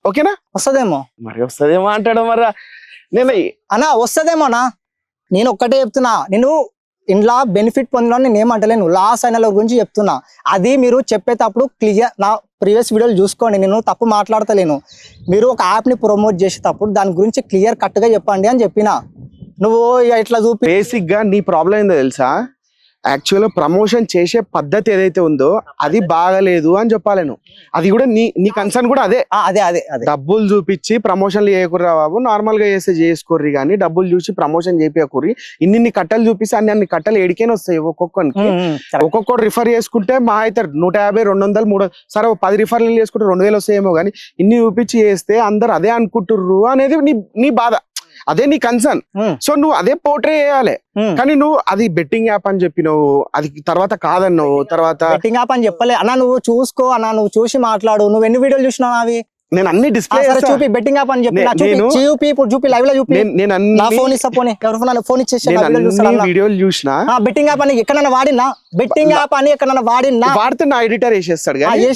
ఓకేనా? వస్తదేమో. మరి వస్తుందేమో అంటాడు మరి. నేను అన్నా వస్తదేమోనా నేను ఒక్కటే చెప్తున్నా. నేను ఇంట్లో బెనిఫిట్ పొందిన నేను ఏమంటలేను లాస్ అయిన గురించి చెప్తున్నా. అది మీరు చెప్పేటప్పుడు క్లియర్ నా ప్రీవియస్ వీడియోలు చూసుకోండి. నేను తప్పు మాట్లాడతలేను. మీరు ఒక యాప్ని ప్రమోట్ చేసేటప్పుడు దాని గురించి క్లియర్ కట్గా చెప్పండి అని చెప్పిన. నువ్వు ఇట్లా చూపి బేసిక్గా నీ ప్రాబ్లం ఏందో తెలుసా? యాక్చువల్ ప్రమోషన్ చేసే పద్ధతి ఏదైతే ఉందో అది బాగలేదు అని చెప్పాలి నువ్వు అది కూడా నీ నీ కన్సర్న్ కూడా అదే. అదే అదే అదే. డబ్బులు చూపించి ప్రమోషన్లు చేయకుర్రా బాబు. నార్మల్గా చేస్తే చేసుకోర్రి కానీ డబ్బులు చూసి ప్రమోషన్ చేపియకుర్రి. ఇన్ని ఇన్ని కట్టలు చూపిస్తే అన్ని అన్ని కట్టలు ఎడికైనా వస్తాయి ఒక్కొక్కరికి. ఒక్కొక్కరు రిఫర్ చేసుకుంటే మా అయితే నూట యాభై రెండు వందలు మూడు సరే ఒక పది రిఫర్లు చేసుకుంటే రెండు వేలు వస్తాయేమో కానీ ఇన్ని చూపించి చేస్తే అందరు అదే అనుకుంటుర్రు అనేది నీ నీ బాధ. అదే నీ కన్సర్న్ సో నువ్వు అదే పోర్ట్రే చేయాలి ఉమ్. కానీ నువ్వు అది బెట్టింగ్ యాప్ అని చెప్పినావు అది తర్వాత కాదన్నావు తర్వాత బెట్టింగ్ యాప్ అని చెప్పలే. అన్న నువ్వు చూసుకో అన్న నువ్వు చూసి మాట్లాడు. నువ్వు ఎన్ని వీడియోలు చూసినావు అవి? నేను అన్ని డిస్ప్లే చూపి బెట్టింగ్ యాప్ అని చెప్పి చూపి ఇప్పుడు చూపి లైవ్లో చూపి. నేను నేను నా అన్ని ఫోన్ ఇస్తా పోనీ. ఎవరి ఫోన్ ఫోన్ ఇచ్చేసి నేను అన్ని వీడియోలు చూసిన బెట్టింగ్ యాప్ అని ఎక్కడన్నా వాడినా? బెట్టింగ్ యాప్ అని ఎక్కడన్నా వాడినా? వాడితే నా ఎడిటర్ వేసేస్తాడు అది.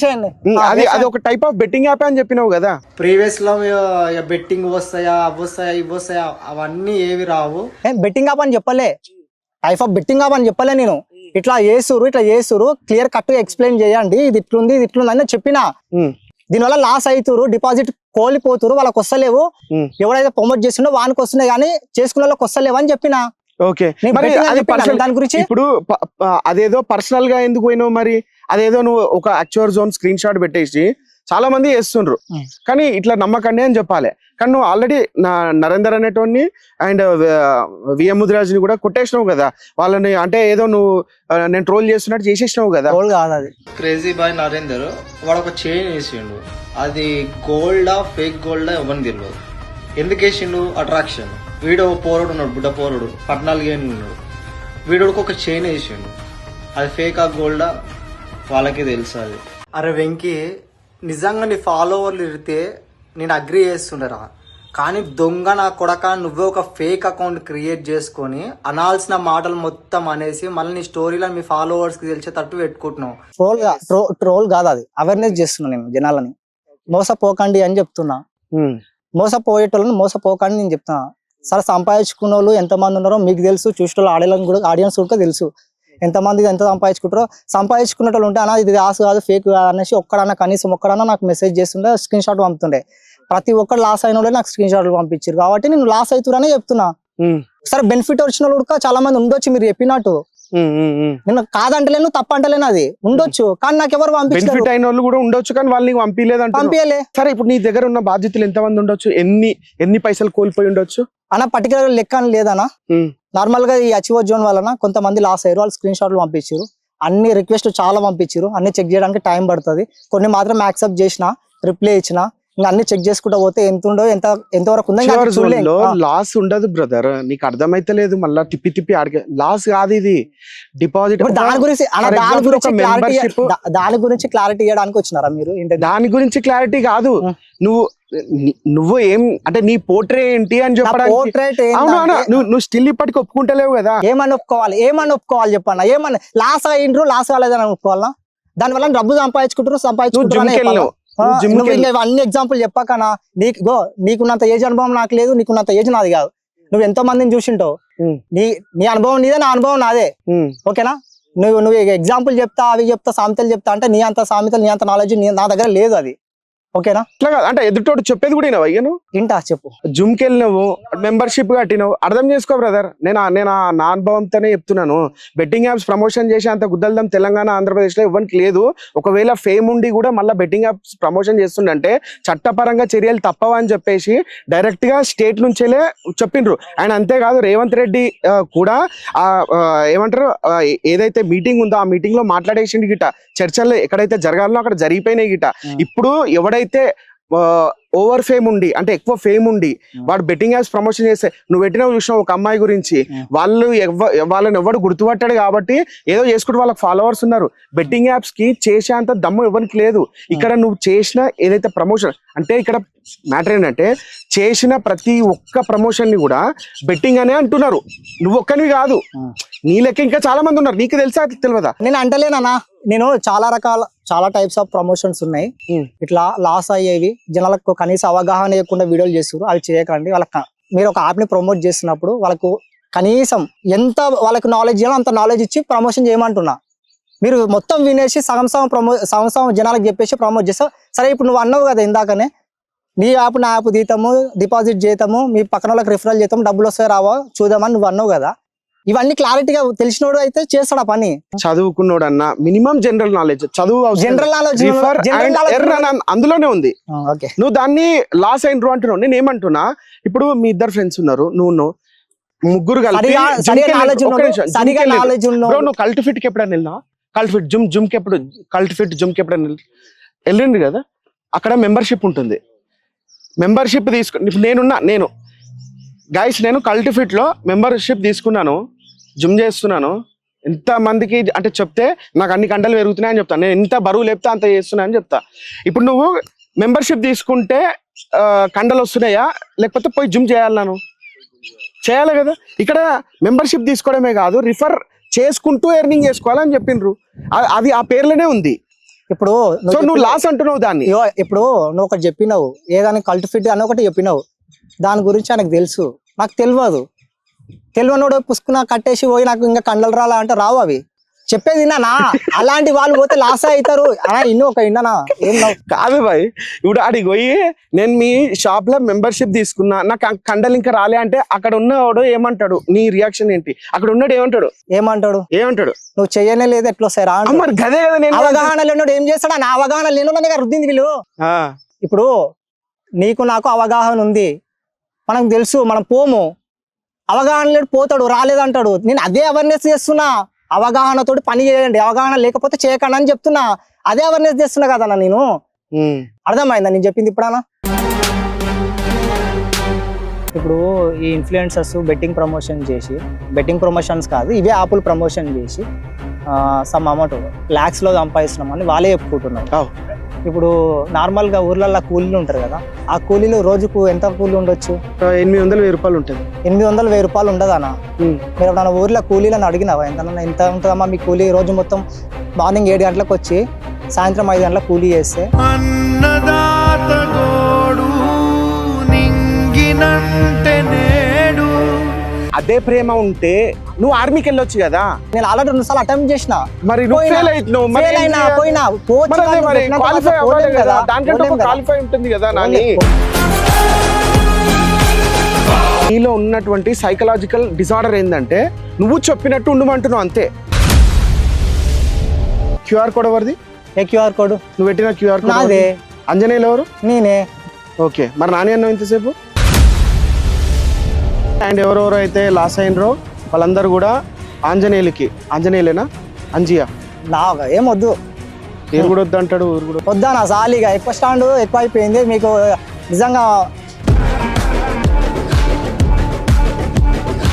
అది ఒక టైప్ ఆఫ్ బెట్టింగ్ యాప్ అని చెప్పినావు కదా. ప్రీవియస్లో బెట్టింగ్ వస్తాయా అవి వస్తాయా ఇవి వస్తాయా అవన్నీ ఏవి రావు. ఏం బెట్టింగ్ యాప్ అని చెప్పలే. టైప్ ఆఫ్ బెట్టింగ్ యాప్ అని చెప్పలే నేను. ఇట్లా చేస్తురు ఇట్లా చేస్తురు క్లియర్ కట్గా ఎక్స్ప్లెయిన్ చేయండి. ఇది ఇట్లుంది ఇది ఇట్లుంది అని చెప్పిన. దీనివల్ల లాస్ అవుతురు డిపాజిట్ కోల్పోతురు వాళ్ళకి వస్తలేవు. ఎవడైతే ప్రమోట్ చేసిండో వానికి వస్తున్నాయి కానీ చేసుకున్న వాళ్ళకి వస్తలేవు అని చెప్పిన. ఓకే. మరి అది దాని గురించి? ఇప్పుడు అదేదో పర్సనల్గా ఎందుకు పోయినావు మరి? అదేదో నువ్వు ఒక యాక్చువల్ జోన్ స్క్రీన్ షాట్ పెట్టేసి చాలా మంది చేస్తుండ్రు. Hmm. కానీ ఇట్లా నమ్మకండి అని చెప్పాలి. కానీ నువ్వు ఆల్రెడీ నా నరేందర్ అనేటోని అండ్ విఎం ముదిరాజుని కూడా కొట్టేసినావు కదా. వాళ్ళని అంటే ఏదో నువ్వు నేను ట్రోల్ చేస్తున్నట్టు చేసేసినావు కదా. గోల్ కాదు అది. క్రేజీ బాయ్ నరేందర్ వాడు ఒక చైన్ వేసిండు. అది గోల్డా ఫేక్ గోల్డా ఎవరిని తెలియదు ఎందుకు వేసిండు? అట్రాక్షన్ వీడు పోరుడు ఉన్నాడు బుడ్డ పోరుడు. పద్నాలుగు ఏళ్ళు ఉన్నాడు. వీడికి ఒక చైన్ వేసిండు. అది ఫేక్ ఆ గోల్డా? వాళ్ళకే తెలుసు అది. అరే వెంకీ నిజంగా నీ ఫాలోవర్లు ఇరితే నేను అగ్రి చేస్తుండరా. కానీ దొంగ నా కొడక నువ్వే ఒక ఫేక్ అకౌంట్ క్రియేట్ చేసుకొని అనాల్సిన మాటలు మొత్తం అనేసి మళ్ళీ నీ స్టోరీలను మీ ఫాలోవర్స్కి తెలిసేటట్టు పెట్టుకుంటున్నావు. ట్రోల్ ట్రోల్ కాదు అది. అవేర్నెస్ చేస్తున్నా నేను జనాలని. మోసపోకండి అని చెప్తున్నా. మోసపోయేటోళ్ళని మోసపోకండి నేను చెప్తున్నా. సరే సంపాదించుకున్న వాళ్ళు ఎంతమంది ఉన్నారో మీకు తెలుసు చూసిన ఆడియన్స్ కూడా ఆడియన్స్ కూడా తెలుసు. ఎంతమంది ఎంత సంపాదించుకుంటారో సంపాదించుకున్న వాళ్ళు ఉంటే అన్న ఇది ఆశ కాదు ఫేక్ కాదు అనేసి ఒక్కడన్నా కనీసం ఒక్కడన్నా నాకు మెసేజ్ చేస్తుండే స్క్రీన్ షాట్ పంపుతుండే. ప్రతి ఒక్కరు లాస్ అయిన వాళ్ళే నాకు స్క్రీన్ షాట్లు పంపించారు కాబట్టి నేను లాస్ అవుతురనే చెప్తున్నా. సరే బెనిఫిట్ వచ్చిన కూడా చాలా మంది ఉండొచ్చు మీరు చెప్పినట్టు. నేను కాదంటలేను తప్పంటలేను అది. ఉండొచ్చు. కానీ నాకు ఎవరు పంపించారు బెనిఫిట్ అయిన వాళ్ళు కూడా ఉండొచ్చు కానీ వాళ్ళు నీకు పంపించలేదు పంపించలే సరే ఇప్పుడు నీ దగ్గర ఉన్న బాధ్యతలు ఎంతమంది ఉండొచ్చు? ఎన్ని ఎన్ని పైసలు కోల్పోయి ఉండొచ్చు? అన్న పర్టికులర్ లెక్క అని లేదనా నార్మల్గా నార్మల్గా ఈ అచీవ్ జోన్ వలన కొంతమంది లాస్ అయ్యారు. వాళ్ళు స్క్రీన్ షాట్లు పంపించారు. అన్ని రిక్వెస్ట్ చాలా పంపించారు. అన్ని చెక్ చేయడానికి టైం పడుతుంది. కొన్ని మాత్రం యాక్సెప్ట్ చేసిన రిప్లై ఇచ్చిన ఇంకా అన్ని చెక్ చేసుకుంటా పోతే ఎంత ఉందో ఎంత ఉందో చూడలేం. లో ఆ, లాస్ ఉండదు బ్రదర్. నీకు అర్థమైతలేదు మళ్ళా తిప్పి తిప్పి అడిగే లాస్ కాదు ఇది. డిపాజిట్ దాని గురించి దాని గురించి క్లారిటీ దాని గురించి క్లారిటీ ఇవ్వడానికి వచ్చినారా మీరు? దాని గురించి క్లారిటీ కాదు. నువ్వు నువ్వు ఏం అంటే నీ పోర్ట్రే ఏంటి అని చెప్పడానికి? పోర్ట్రేట్ నువ్వు నువ్వు స్టిల్ ఇప్పటికి ఒప్పుకుంటలేవు కదా. ఏమని ఒప్పుకోవాలి? ఏమని ఒప్పుకోవాలి చెప్పన్న? ఏమని లాస్ అయ్యిండ్రు లాస్ కాలేదని ఒప్పుకోవాలా? దాని వల్ల డబ్బు సంపాదించుకుంటారు సంపాదించుకుంటారు అన్ని ఎగ్జాంపుల్ చెప్పకనా? నీకు గో నీకున్నంత ఏజ్ అనుభవం నాకు లేదు నీకున్నంత ఏజ్ నాది కాదు. నువ్వు ఎంతో మందిని చూసింటావు. నీ నీ అనుభవం నీదే నా అనుభవం నాదే. ఓకేనా? నువ్వు నువ్వు ఎగ్జాంపుల్ చెప్తా అవి చెప్తా సామెతలు చెప్తా అంటే నీ అంత సామెతలు నీ అంత నాలెడ్జ్ నా దగ్గర లేదు అది. ఓకేనా? అట్లా కాదు అంటే ఎదుటోడు చెప్పేది కూడా వినవా ఇక నువ్వు? వింటా చెప్పు. కి వెళ్ళినావు మెంబర్షిప్ కట్టినావు అర్థం చేసుకో బ్రదర్. నేను నేను నా అనుభవంతోనే చెప్తున్నాను. బెట్టింగ్ యాప్స్ ప్రమోషన్ చేసే అంత గుద్దల్దం తెలంగాణ ఆంధ్రప్రదేశ్లో ఇవ్వనికి లేదు. ఒకవేళ ఫేమ్ ఉండి కూడా మళ్ళీ బెట్టింగ్ యాప్స్ ప్రమోషన్ చేస్తుండంటే చట్టపరంగా చర్యలు తప్పవని అని చెప్పేసి డైరెక్ట్గా స్టేట్ నుంచేలే చెప్పిండ్రు అండ్ అంతేకాదు రేవంత్ రెడ్డి కూడా ఏమంటారు? ఏదైతే మీటింగ్ ఉందో ఆ మీటింగ్లో మాట్లాడేసిండు గిట. చర్చలు ఎక్కడైతే జరగాలనో అక్కడ జరిగిపోయినాయి గిట. ఇప్పుడు ఎవడైతే ఓవర్ ఫేమ్ ఉండి అంటే ఎక్కువ ఫేమ్ ఉండి వాడు బెట్టింగ్ యాప్స్ ప్రమోషన్ చేస్తే నువ్వు పెట్టినావు చూసినావు ఒక అమ్మాయి గురించి. వాళ్ళు ఎవ్వ- వాళ్ళని ఎవడు గుర్తుపట్టాడు కాబట్టి ఏదో చేసుకుంటూ వాళ్ళకి ఫాలోవర్స్ ఉన్నారు. బెట్టింగ్ యాప్స్కి చేసేంత దమ్ము ఎవరికి లేదు. ఇక్కడ నువ్వు చేసిన ఏదైతే ప్రమోషన్ అంటే ఇక్కడ మ్యాటర్ ఏంటంటే చేసిన ప్రతి ఒక్క ప్రమోషన్ని కూడా బెట్టింగ్ అనే అంటున్నారు. నువ్వు ఒక్కనివి కాదు. నీ లెక్క ఇంకా చాలా మంది ఉన్నారు. నీకు తెలుసా తెలియదా? నేను అంటలేనా నేను చాలా రకాల చాలా టైప్స్ ఆఫ్ ప్రమోషన్స్ ఉన్నాయి. Hmm. ఇట్లా లాస్ అయ్యేవి జనాలకు కనీస అవగాహన లేకుండా వీడియోలు చేస్తారు అవి చేయకండి. వాళ్ళకి మీరు ఒక యాప్ని ప్రమోట్ చేస్తున్నప్పుడు వాళ్ళకు కనీసం ఎంత వాళ్ళకి నాలెడ్జ్ ఇవ్వాలో అంత నాలెడ్జ్ ఇచ్చి ప్రమోషన్ చేయమంటున్నా. మీరు మొత్తం వినేసి సగం సగం ప్రమో సగం సగం జనాలకు చెప్పేసి ప్రమోట్ చేస్తావు సరే ఇప్పుడు నువ్వు అన్నావు కదా ఇందాకనే నీ యాప్ నా యాప్ తీతాము డిపాజిట్ చేతాము మీ పక్కన వాళ్ళకి రిఫరల్ చేస్తాము డబ్బులు వస్తాయి రావా చూద్దామని నువ్వు అన్నావు కదా. ఇవన్నీ క్లారిటీగా తెలిసినోడు అయితే చేస్తాడు ఆ పని. చదువుకున్నోడు అన్న మినిమం జనరల్ నాలెడ్జ్ చదువు జనరల్ నాలెడ్జ్ అందులోనే ఉంది. ఓకే. నువ్వు దాన్ని లాస్ అయినరు అంటున్నావు. నేను ఏమంటున్నా ఇప్పుడు మీ ఇద్దరు ఫ్రెండ్స్ ఉన్నారు నువ్వు ముగ్గురు నువ్వు కల్ట్ ఫిట్కి ఎప్పుడైనా వెళ్ళినా? కల్ట్ ఫిట్ జిమ్ జిమ్కి ఎప్పుడు కల్ట్ ఫిట్ జిమ్కి ఎప్పుడైనా వెళ్ళి- వెళ్ళింది కదా? అక్కడ మెంబర్షిప్ ఉంటుంది. మెంబర్షిప్ తీసుకు ఇప్పుడు నేనున్నా నేను. గైస్ నేను కల్ట్ ఫిట్లో మెంబర్షిప్ తీసుకున్నాను. జిమ్ చేస్తున్నాను. ఎంత మందికి అంటే చెప్తే నాకు అన్ని గంటలు పెరుగుతున్నాయని చెప్తాను నేను ఎంత బరువు లేపితే అంత చేస్తున్నా అని చెప్తా. ఇప్పుడు నువ్వు మెంబర్షిప్ తీసుకుంటే కండలు వస్తున్నాయా? లేకపోతే పోయి జిమ్ చేయాలను చేయాలి కదా. ఇక్కడ మెంబర్షిప్ తీసుకోవడమే కాదు రిఫర్ చేసుకుంటూ ఎర్నింగ్ చేసుకోవాలని చెప్పిండ్రు అది ఆ పేర్లోనే ఉంది. ఇప్పుడు నువ్వు లాస్ అంటున్నావు దాన్ని. ఇప్పుడు నువ్వు ఒకటి చెప్పినావు. ఏదాన్ని కల్ట్ ఫిట్ అని ఒకటి చెప్పినావు. దాని గురించి ఆయనకు తెలుసు. నాకు తెలియదు తెలియనోడు పుసుకున కట్టేసి పోయి నాకు ఇంకా కండలు రాలా అంటే రావు అవి. చెప్పేది విన్నానా? అలాంటి వాళ్ళు పోతే లాస్ అవుతారు. అలా ఇన్ని ఒక ఇన్ననా ఏం? కాదు బాయ్. ఇప్పుడు అడిగి పోయి నేను మీ షాప్లో మెంబర్షిప్ తీసుకున్నా నాకు కండలు ఇంకా రాలే అంటే అక్కడ ఉన్నవాడు ఏమంటాడు? నీ రియాక్షన్ ఏంటి? అక్కడ ఉన్నాడు ఏమంటాడు? ఏమంటాడు? ఏమంటాడు? నువ్వు చెయ్యనే లేదు ఎట్లా వస్తారా ఆ, మరి గదే కదా నేను అవగాహన లేనోడు ఏం చేస్తాడా? నా అవగాహన లేనోడనే కదా రుద్దింది వీళ్ళు. ఇప్పుడు నీకు నాకు అవగాహన ఉంది. మనకు తెలుసు మనం పోము. అవగాహన లేడు పోతాడు రాలేదంటాడు. నేను అదే అవేర్నెస్ చేస్తున్నా. అవగాహనతోటి పని చేయండి. అవగాహన లేకపోతే చేయకండి అని చెప్తున్నా. అదే అవేర్నెస్ చేస్తున్నా కదా నేను. అర్థమైందా నేను చెప్పింది ఇప్పుడన్నా ఇప్పుడు ఈ ఇన్ఫ్లుయెన్సర్స్ బెట్టింగ్ ప్రమోషన్ చేసి బెట్టింగ్ ప్రమోషన్స్ కాదు ఇవే యాప్లు ప్రమోషన్ చేసి సమ్ అమౌంట్ ల్యాక్స్లో సంపాదిస్తున్నామని వాళ్ళే చెప్పుకుంటున్నారు. ఇప్పుడు నార్మల్గా ఊర్లల్లో కూలీలు ఉంటారు కదా ఆ కూలీలు రోజుకు ఎంత కూలీ ఉండొచ్చు? ఎనిమిది వందల వెయ్యి రూపాయలు ఉంటుంది. ఎనిమిది వందల వెయ్యి రూపాయలు ఉండదన్నా ఉమ్, మీరు ఎప్పుడన్నా ఊర్లో కూలీలను అడిగినావా? ఎంత ఎంత ఉంటుందమ్మా మీ కూలీ రోజు మొత్తం మార్నింగ్ ఏడు గంటలకు వచ్చి సాయంత్రం ఐదు గంటలకు కూలీ చేస్తే? అదే ప్రేమ ఉంటే నువ్వు ఆర్మీకి వెళ్ళొచ్చు కదా? నేను ఆల్రెడీ రెండు సార్లు అటెంప్ట్ చేసిన. మరి నువ్వు ఫెయిల్ మరి ఫెయిల్ అయినా? పోయినా క్వాలిఫై అవ్వాలి కదా? దానికంటే. క్వాలిఫై ఉంటుంది కదా నాని? నీలో ఉన్నటువంటి సైకలాజికల్ డిసార్డర్ ఏంటంటే నువ్వు చెప్పినట్టు ఉండమంటున్నావు అంతే. క్యూఆర్ కోడ్ ఎవరిది? ఏ క్యూఆర్ కోడ్? నువ్వు పెట్టిన క్యూఆర్ కోడ్ నాదే? అంజనేయులు ఎవరు? నేనే. ఓకే. మరి నాని అన్నావు ఇంతసేపు? అండ్ ఎవరెవరు అయితే లాస్ అయినరో? వాళ్ళందరూ కూడా ఆంజనేయులకి ఆంజనేయులేనా? అంజియా. నా ఏం వద్దు. ఏరు కూడా వద్దు అంటాడు ఊరు కూడా. వద్దా నా సాలిగా ఎక్కువ స్టాండ్ ఎక్కువ అయిపోయింది. మీకు నిజంగా